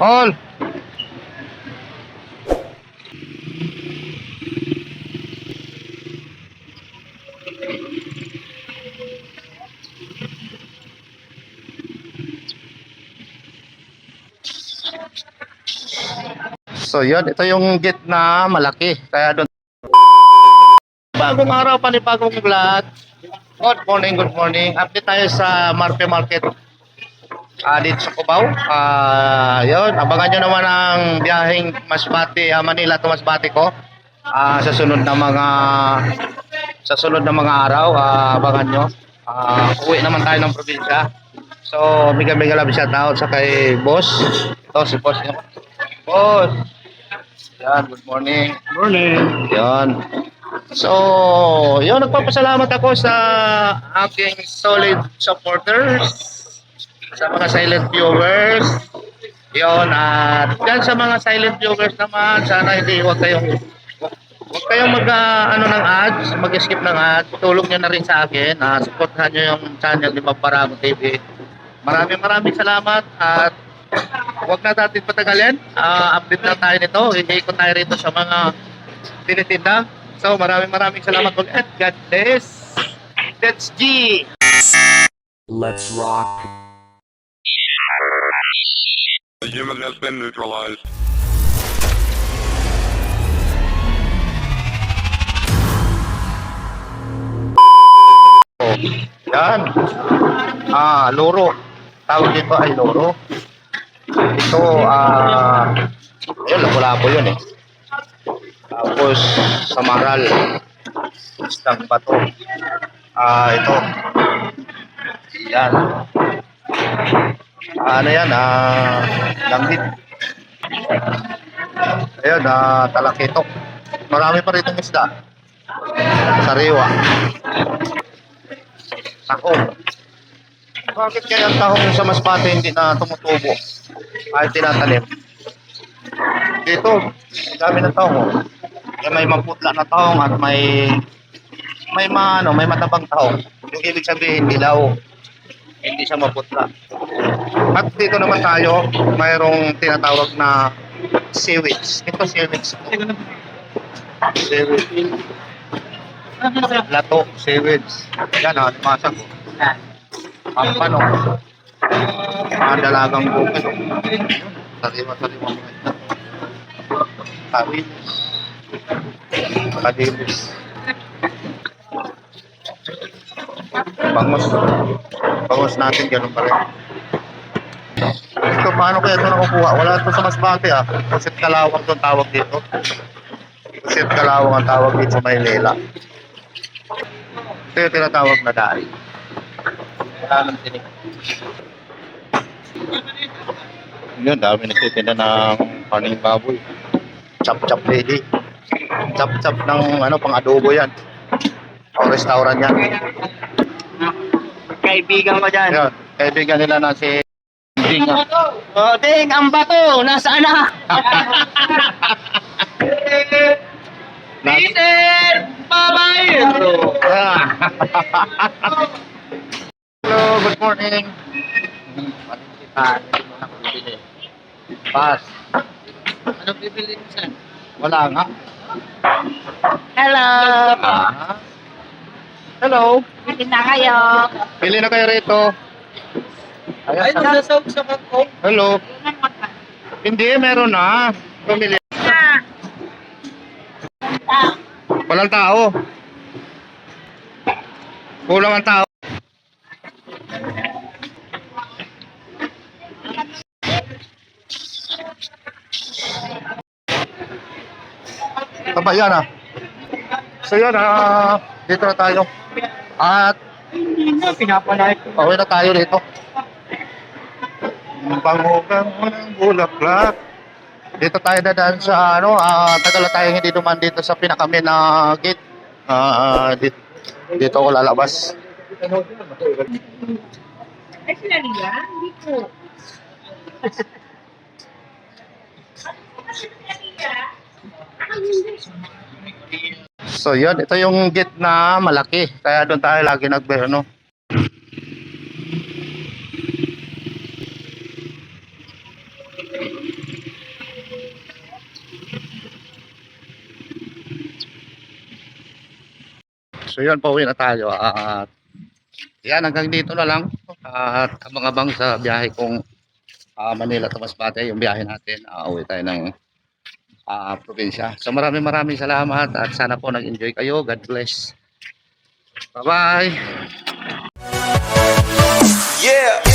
Paul! So yun, ito yung gate na malaki. Kaya doon Bagong araw, panibagong vlog. Good morning, good morning. Update tayo sa Marpe Market. Ah, dito sa Cubao. Ah, yun, abangan nyo naman ang biyaheng Masbate, ah, Manila to Masbate ko. Ah, sa sunod na mga sa sunod na mga araw, ah, abangan nyo. Ah, uwi naman tayo ng probinsya. So, mega mega love shout out sa kay boss. Ito si boss. yun. Boss. Yan, good morning. Morning. Yan. So, yun, nagpapasalamat ako sa aking solid supporters, sa mga silent viewers. Yun, at yan sa mga silent viewers naman, sana hindi, huwag kayong, huwag kayong mag, ah, ano ng ads, mag-skip ng ads. Tulong nyo na rin sa akin, uh, supportahan nyo yung channel ni Paparamo TV. Maraming maraming salamat at Huwag na natin patagalin. Ah, update na tayo nito. Iikot tayo rito sa mga tinitinda. So, maraming maraming salamat ulit. God bless. That's G. Let's rock. The human has been neutralized. Yan. Ah, loro. Tawag dito ay loro. Ito, ah, ayun, labo-labo yun eh. Tapos, samaral. Isang bato. Ah, ito. Yan. Ah, ano yan? Ah, langgit. Ayun, ah, talakitok. Marami pa rito isda. Sariwa. Tahong. Bakit kaya ang tahong sa Masbate hindi na tumutubo? Kahit tinatanim. Dito, dami ng tahong. Kaya may maputla na tahong at may may ma, ano, may matabang tahong. Yung ibig sabihin, dilaw. Hindi siya maputla. At dito naman tayo, mayroong tinatawag na seaweeds. Ito seaweeds. Seaweeds. Lato, seaweeds. Yan ah, limasag ko. Ang pano. Mga dalagang bukid. Sariwa-sariwa mga ito. Kadilis. Bangos. Bangos natin, ganun pa rin. Ito, paano kaya ito nakukuha? Wala ito sa Masbate ah. Pusit Kalawang itong tawag dito. Pusit Kalawang ang tawag dito sa Maynila. Ito yung tinatawag na dahil. Wala nang tinik. Yun, dami nagtitinda ng paning baboy. Chop-chop lady. Chop-chop ng ano, pang adobo yan. O restaurant yan. Kaibigan ko dyan. Yun, kaibigan nila na si Ding. ah. Oh, Ding, ang bato, nasaan na? Na- Peter! Babayero! Ah. Hello, good morning. Pas. Ano bibili mo saan? Wala nga. Hello. Ah. Hello. Bili na kayo. Pili na kayo rito. Ay, nasasawag sa kangkong. Hello. Hindi, meron na. Pumili. Walang tao. Kulang ang tao. Taba yan ah. So ah, dito na tayo. At Pinapalay ko. Pauwi na tayo dito. Pangukan mo ng bulaklak. Dito tayo dadaan sa ano, ah tagal na tayo hindi duman dito sa pinakami na gate. Ah, dito, dito ako lalabas. Ay, sila niya? Hindi po. So yun, ito yung gate na malaki. Kaya doon tayo lagi nagberno. So yun, pauwi na tayo. At yan, hanggang dito na lang. At abang-abang sa biyahe kong uh, Manila to Masbate, yung biyahe natin. Uh, uwi tayo ng uh, probinsya. So maraming maraming salamat at sana po nag-enjoy kayo. God bless. Bye-bye. Yeah.